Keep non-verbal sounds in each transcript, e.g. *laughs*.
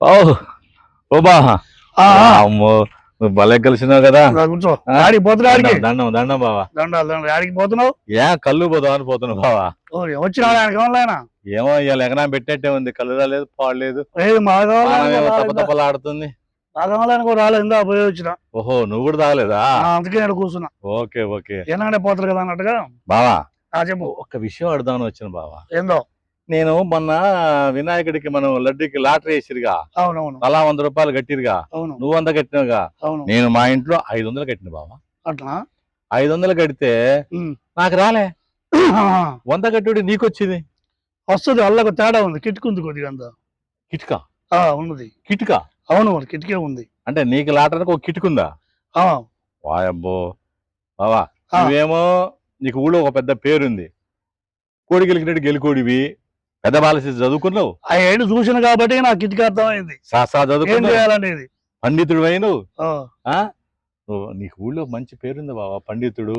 ఓ ఓ బా అమ్మో నువ్వు భలే కలిసినావు కదా. కూర్చో? ఆడికి పోతున్నావు ఆడికి? దండం దండం దండం బావా. దండాలు దండాలు. ఆడికి పోతున్నావు? ఏ కళ్ళు పోదాం అని పోతున్నావు బావా. ఓ, వచ్చినాడు ఆయనకి ఏమన్నా ఏమో ఇవాళ ఎగనా పెట్టేట్టే ఉంది. కళ్ళు రాలేదు పాడలేదు ఏది మా తప్ప తప్పలాడుతుంది కూడా రాలేదు ఇందా పోయి వచ్చిన. ఓహో నువ్వు కూడా తాగలేదా? ఆ, అందుకే నేను కూర్చున్నా. Okay okay. ఎన్నాడే పోతారు కదా అన్నట్టుగా? బావా ఆ చెప్పు. ఒక విషయం అడుగుదామని వచ్చిన బావా. ఏందో? నేను మొన్న వినాయకుడికి మనం లడ్డూకి లాటరీ వేసిరుగా. అవునవును. తలా వంద రూపాయలు కట్టిరుగా. అవును. నువ్వు వంద కట్టినవుగా. అవును. నేను మా ఇంట్లో ఐదు వందలు కట్టిన బావా. అట్లా? ఐదు వందలు కడితే. నాకు రాలే. వంద కట్టుడి నీకు వచ్చింది వస్తుంది అల్లకు తేడా ఉంది. కిటుకుంది కొద్దిగా అంత కిటికా? ఉన్నది. కిటికా? అవును కిటికే ఉంది. అంటే నీకు లాటరీకి ఒక కిటికుందా ఆ, వాయబ్బో. బావా. నువ్వేమో నీకు ఊళ్ళో ఒక పెద్ద పేరుంది. కోడి గెలికినట్టు గెలుకోడివి. పెద్ద బాలసి చదువుకున్నావు? ఆ ఏడు చూసిన కాబట్టి నాకు కిటికీ అర్థమైంది. శాస్త్రా ఏం చదువుకున్నావు? చేయాలనేది? పండితుడు అయినవు? ఆ, ఆ? నువ్వు నీకు ఊళ్ళో మంచి పేరుంది బావా పండితుడు.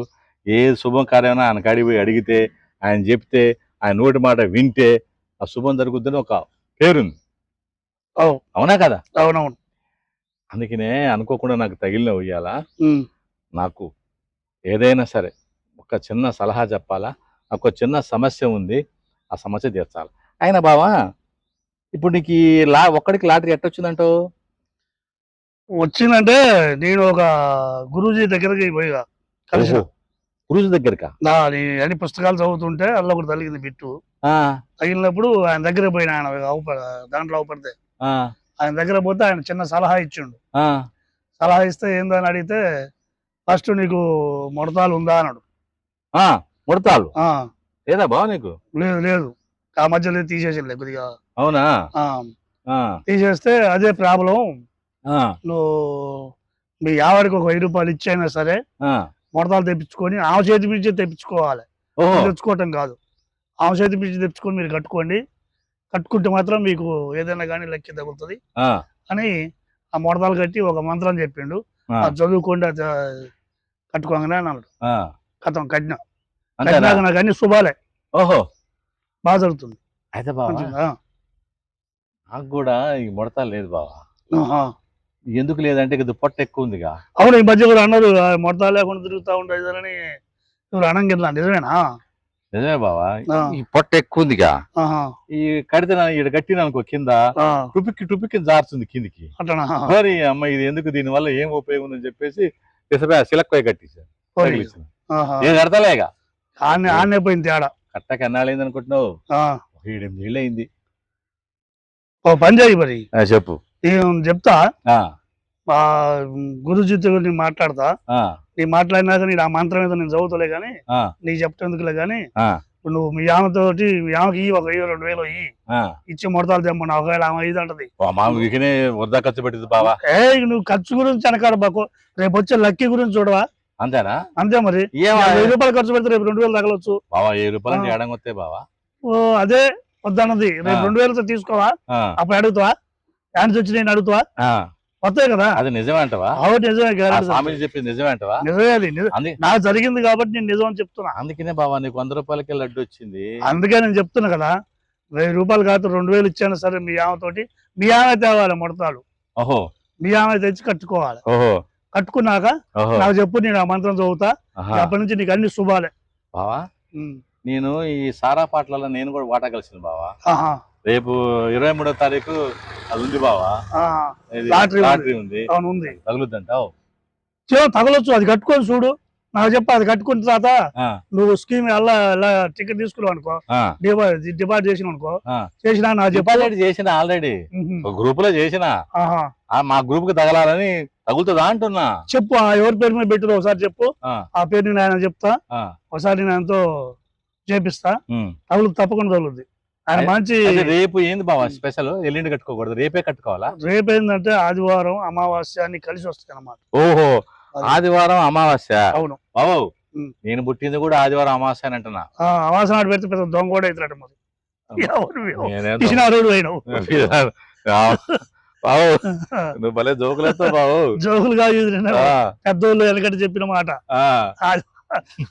ఏ శుభం కార్యమైనా ఆయన కాడికి పోయి అడిగితే ఆయన చెప్తే ఆయన నోటి మాట వింటే ఆ శుభం జరుగుద్దని ఒక పేరుంది. అవు. అవునా కదా? అవునవును. అందుకనే అనుకోకుండా నాకు తగిలిన ఉయ్యాల ఉమ్, నాకు ఏదైనా సరే ఒక చిన్న సలహా చెప్పాలా? నాకు ఒక చిన్న సమస్య ఉంది. ఆ సమస్య తీర్చాలి. అయినా బావా ఇప్పుడు నీకు లా ఒక్కడికి లాటరీ ఎట్టొచ్చిందంటావు వచ్చిందంటే నేను ఒక గురూజీ దగ్గరికి పోయిగా కలిసి. గురుజు దగ్గరకా? నా అన్ని పుస్తకాలు చదువుతుంటే అందులో ఒకటి తగిలింది బిట్టు. తగిలినప్పుడు ఆయన దగ్గర పోయిన ఆయన దాంట్లో అవపడితే ఆయన దగ్గర పోతే ఆయన చిన్న సలహా ఇచ్చిండు. ఆ. సలహా ఇస్తే ఏందని అడిగితే ఫస్ట్ నీకు ముడతాలు ఉందా అన్నాడు. ఆ, ముడతాలు? ఏదా బావ నీకు? లేదు లేదు. ఆ మధ్యలో తీసేసింది కొద్దిగా. అవునా? తీసేస్తే అదే ప్రాబ్లం. నువ్వు మీ ఆవిడకి ఒక వెయ్యి రూపాయలు ఇచ్చైనా సరే. ముడతలు తెప్పించుకొని ఆమె చేతి నుంచి తెప్పించుకోవాలి. తెచ్చుకోవటం కాదు. ఆమె చేతి నుంచి తెచ్చుకొని మీరు కట్టుకోండి. కట్టుకుంటే మాత్రం మీకు ఏదైనా కానీ లెక్క తగులుతుంది. అని ఆ ముడతలు కట్టి ఒక మంత్రం చెప్పిండు. చదువుకోండి కట్టుకోగానే అన్నాడు. కథం కట్టిన. నాకు అన్ని శుభాలే. ఓహో. బాగా జరుగుతుంది. అయితే బావా మంచిగా. నాకు కూడా ఈ ముడతాలు లేదు బావా. ఎందుకు లేదంటే ఇది పొట్ట ఎక్కువ ఉందిగా. అవును ఈ మధ్య కూడా అన్నారు ఆ ముడతలు లేకుండా తిరుగుతూ ఉండేదని అనంగిట్లా నిజమేనా? నిజమే బావా. ఈ పొట్ట ఎక్కువ ఉందిగా. ఈ కడితే ఈడ కట్టిన అనుకో కింద టుపిక్కి టుపిక్కి జారుతుంది కిందికి. మరి అమ్మ ఇది ఎందుకు దీని వల్ల ఏం ఉపయోగం ఉందని చెప్పేసి సిలక్కోయి కట్టేసాను. ఆహా. ఏం కడతలేగా? పోయింది తేడా. కట్టక ఎన్నాళ్ళైంది అనుకుంటున్నావు? ఆ. ఒక ఏడెనిమిది ఏళ్ళు అయింది ఓ పని చేయి మరి. చెప్పు. నేను చెప్తా. గురుజీతో నేను మాట్లాడతా. నీ మాట్లాడినాక నేను ఆ మంత్రం ఏదో నేను చదువుతలే ఆ, నీకు చెప్తేందుకులే ఇప్పుడు నువ్వు మీ ఆమెతోటి మీ ఆమెకి ఒక వెయ్యి రెండు వేలు ఇయ్యి. ఇచ్చి ముడతాలు తెమ్మన్నా ఒకవేళ ఆమె ఇది అంటది. మా ఖర్చు పెట్టింది బావా. ఏ నువ్వు ఖర్చు గురించి వెనకాడ బాకు. రేపు వచ్చే లక్కీ గురించి చూడవా? అంతేనా? అంతే మరి. వెయ్యి రూపాయలు ఖర్చు పెడితే రేపు రెండు వేలు తగలొచ్చు. బావా ఏ రూపాయలు. ఎడంగా వస్తే బావా? ఓ అదే వద్దన్నది. రేపు. రెండు వేలతో తీసుకోవా? అప్పుడు అడుగుతావా? యాండ్స్ వచ్చి నేను అడుగుతావా. వస్తాయి కదా. అది నిజమే అంటవా? నిజమే ఆ guarantee స్వామి చెప్పింది నిజమే అంటవా? నిజమే అది నాకు జరిగింది కాబట్టి నేను నిజం అని చెప్తున్నా. అందుకనే బావా నీకు వంద రూపాయలకి లడ్డు వచ్చింది. అందుకే నేను చెప్తున్నా కదా వెయ్యి రూపాయలు కాదు రెండు వేలు ఇచ్చాను సరే మీ ఆమెతోటి. మీ ఆమె తేవాలి ముడతాడు ఓహో. మీ ఆమె తెచ్చి కట్టుకోవాలి. ఓహో. కట్టుకున్నాక నాకు చెప్పు నేను ఆ మంత్రం చదువుతా. అప్పటి నుంచి నీకు అన్ని శుభాలే. బావా. నేను ఈ సారా పాటలలో నేను కూడా వాటా కలిసింది బావా. రేపు ఇరవై మూడో తారీఖు అది ఉంది బావా. లాటరీ ఉంది. తగులుద్దంటావు. తగలొచ్చు అది కట్టుకొని చూడు. నాకు చెప్పు అది కట్టుకున్న తర్వాత నువ్వు స్కీమ్ అలా టికెట్ తీసుకున్నావు అనుకో డిపాజిట్ చేసిన అనుకో. చేసినా నాకు డిపాజిట్ చేసిన ఆల్రెడీ గ్రూప్లో చేసిన. మా గ్రూప్కి తగలాలని తగులుతుందా అంటున్నా? చెప్పు ఆ ఎవరి పేరు మీద పెట్టిన ఒకసారి చెప్పు. ఆ, పేరు నేను ఆయన చెప్తా. ఒకసారి నేను ఆయనతో చేపిస్తా. తగులు తప్పకుండా తగులుద్ది. ఆయన మంచి రేపు ఏంది బావా స్పెషల్ ఎల్లుండి కట్టుకోకూడదు. రేపే కట్టుకోవాలా? రేపు ఏంటంటే ఆదివారం అమావాస్య అన్ని కలిసి వస్తాయి అన్నమాట. ఓహో. ఆదివారం అమావాస్య. అవును. ఉమ్. నేను పుట్టింది కూడా ఆదివారం అమావాస్య అని అంటున్నా. ఆ అమావాస్య నాడు పెడితే పెద్ద దొంగ కూడా అవుతాడు మరి. పిసినారోడు *laughs* బావు నువ్వు భలే జోకులేస్తావు బావు జోకులు కాదు పెద్దోళ్ళు వెనకటి చెప్పిన మాట. ఆ,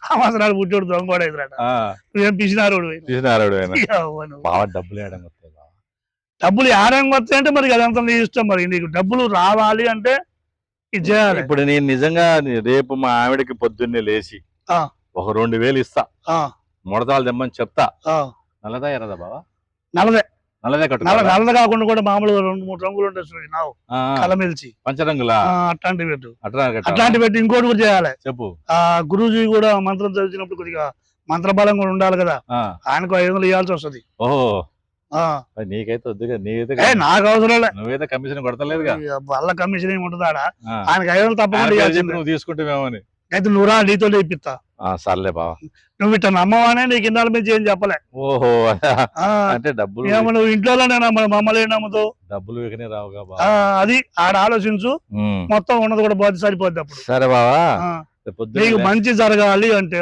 అమావాస్య నాడు పుట్టాడు దొంగ కూడా ఆ. నువ్వేం పిసినారోడు నువ్వు? బావ డబ్బులు వేయడం డబ్బులు ఆరంగా వస్తాయంటే మరి అదంతా నీ ఇష్టం మరి? నీకు డబ్బులు రావాలి అంటే ఇది చేయాలి ఇప్పుడు నేను నిజంగా రేపు మా ఆవిడకి పొద్దున్నే లేచి ఆ. ఒక రెండు వేలు ఇస్తా. ఆ, ముడతాలు తెమ్మని చెప్తా. నల్లదా ఎర్రదా బావా? నల్లదే. నల్లదే? నల్లది కాకుండా కూడా మామూలుగా రెండు మూడు రంగులు ఉంటాయి నావు. కలమెల్చి పంచరంగులా? ఆ, అట్లాంటివి పెట్టు? అట్లాంటి పెట్టి ఇంకోటి కూడా చేయాలి. చెప్పు. ఆ గురూజీ కూడా మంత్రం చదివినప్పుడు కొద్దిగా మంత్రబలం కూడా ఉండాలి కదా. ఆయనకు ఐదు వందలు ఇవ్వాల్సి వస్తుంది. ఓహో. నీకైతే వద్దుగా నీకైతే నాకు అవసరం నువ్వైతే కమిషన్ కొడతలేదుగా. వాళ్ళ కమిషన్ ఏమి ఉంటుంది ఆడ ఆ. ఆయనకు ఐదు ఆయన తప్పకుండా నువ్వు తీసుకుంటావేమని అయితే నువ్వు రా నీతో ఇప్పిస్తా. ఆ, సర్లే బావా. నువ్వు ఇట్లా నమ్మవానే నీకు ఇన్నాళ్ళ నుంచి ఏం చెప్పలే. ఓహో అంటే డబ్బులు ఏమో నువ్వు ఇంట్లోనే నమ్మ మమ్మల్ని నమ్ముతావు? డబ్బులు బావా. అది ఆడ ఆలోచించు. మొత్తం ఉన్నది కూడా పోతే సరిపోద్ది అప్పుడు. సరే బావా. నీకు మంచి జరగాలి అంటే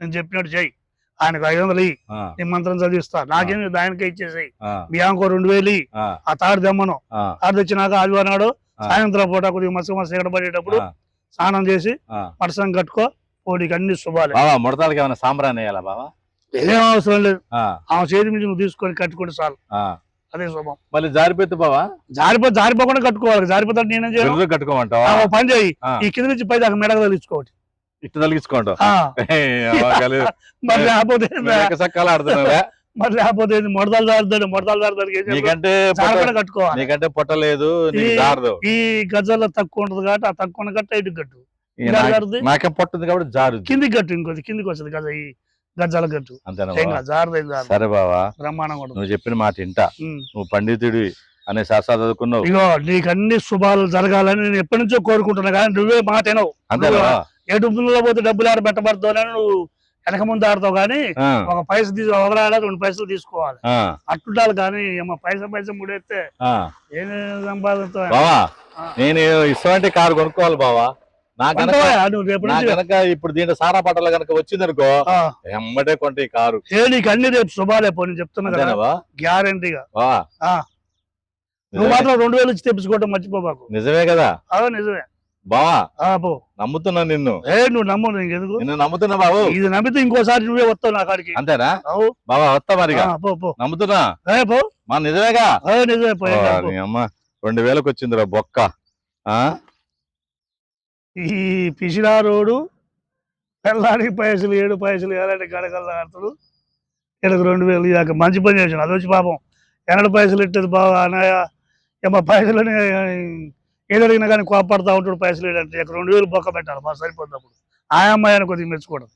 నేను చెప్పినట్టు చెయ్యి. ఆయనకు ఐదు వందలు ఇయ్యి. ఆ, నీ మంత్రం చదివిస్తా. నాకేం ఆయనకే ఇచ్చేసేయి. ఆ, బియాంకో రెండు వేలు. ఆ, తాడు తెమ్మను. ఆ, తాడు తెచ్చినాక ఆదివారం నాడు. సాయంత్రం పూట కొద్దిగా మసక మసక ఎక్కడ పడేటప్పుడు స్నానం చేసి. పరసం కట్టుకో పోటీకి అన్ని శుభాలే. ముడతాలకి ఏమైనా సాంబ్రాన్ని వేయాలా బావా? ఏం అవసరం లేదు. ఆ, ఆమె చేతి నుంచి నువ్వు తీసుకొని కట్టుకుంటే చాలు. అదే శుభం. మళ్ళీ జారిపోతే బావా? జారిపో జారిపోకుండా కట్టుకోవాలి. జారిపోతే నేనేం బిర్రు కట్టుకోమంటావా? పని చేయి. ఈ కింద నుంచి పై దాకా మెడకు ఇట్టు తలిగించుకోంటావు ఆ, మరి లేకపోతే ఏంది? సక్కలు ఆడుతున్నావా మరి లేకపోతే? ముడతలు జారుతాడు ముడతలు చేయాలి? నీకంటే కట్టుకోవాలి. నీకంటే పొట్ట లేదు ఈ- జారదు. ఈ గజాల్లో తక్కువ ఉంటుంది కాబట్టి ఆ తక్కువ కట్ట ఇటు కట్టు. నాకేం పొట్టుంది కాబట్టి జారు కిందికి కట్టు ఇంకొద్ది కిందికి వస్తుంది గజ ఈ గజాల కట్టు అంతేనా? కాదు సరే బావా. బ్రహ్మాండంగా ఉంటుంది. నువ్వు చెప్పిన మాట ఇంటా. నువ్వు పండితుడివి. అనే శాస్త్రాలు చదువుకున్నావు. ఇగో నీకు అన్ని శుభాలు జరగాలని నేను ఎప్పటి నుంచో కోరుకుంటున్నా కానీ నువ్వే మాట వినవు. ఎటు పోతే డబ్బులు ఆడ పెట్టబడుతుందని నువ్వు వెనక ముందు ఆడతావు కానీ ఒక పైస తీసి రెండు పైసలు తీసుకోవాలి. అట్టుండాలి కానీ ఏమో పైస పైస ముడేస్తే ఆ. ఏం. నేను ఇటువంటి కారు కొనుక్కోవాలి బావా. ఇప్పుడు దీంట్లో సారా పట్టలు కనుక వచ్చిందనుకో ఆ, ఎమ్మటే కొంటే కారు. నీకు అన్ని రేపు శుభాలే పో నేను చెప్తున్నా కదా? గ్యారంటీగా. నువ్వు మాత్రం రెండు వేలు ఇచ్చి తెప్పించుకోవటం మర్చిపోబాకు నిజమే కదా? అదో నిజమే. బావా పో. నమ్ముతున్నా నిన్ను. ఏ నువ్వు నమ్ము ఎందుకు నిన్ను నమ్ముతున్నా బాబు. ఇది నమ్మితే ఇంకోసారి నువ్వే వస్తావు నా కాడికి. అంతేనా? బావా వస్తా పో నమ్ముతున్నా? ఏ పో. మా నిజమేగా? నిజమే పో ఏం ఓ, కాదు, పో. నీ అమ్మ రెండు వేలకు వచ్చిందిరా బొక్క. ఆ? ఈ పిసినారోడు పిల్లాడికి పైసలు ఏడు పైసలు ఏలాంటి గడగల ఆడతాడు. వీళ్ళకి రెండు వేలు ఇక మంచి పని చేసాడు అది వచ్చి పాపం. ఎన్నడు పైసలు ఇట్టేది బాగా అన్నయ్య. ఏమో పైసలు ఏది అడిగినా కానీ కోపడతా ఉంటాడు పైసలు ఏంటంటే ఇక రెండు వేలు బొక్క పెట్టాలి బాగా సరిపోతున్నప్పుడు ఆ ఆ అమ్మాయిని కొద్దిగా మెచ్చుకోవడం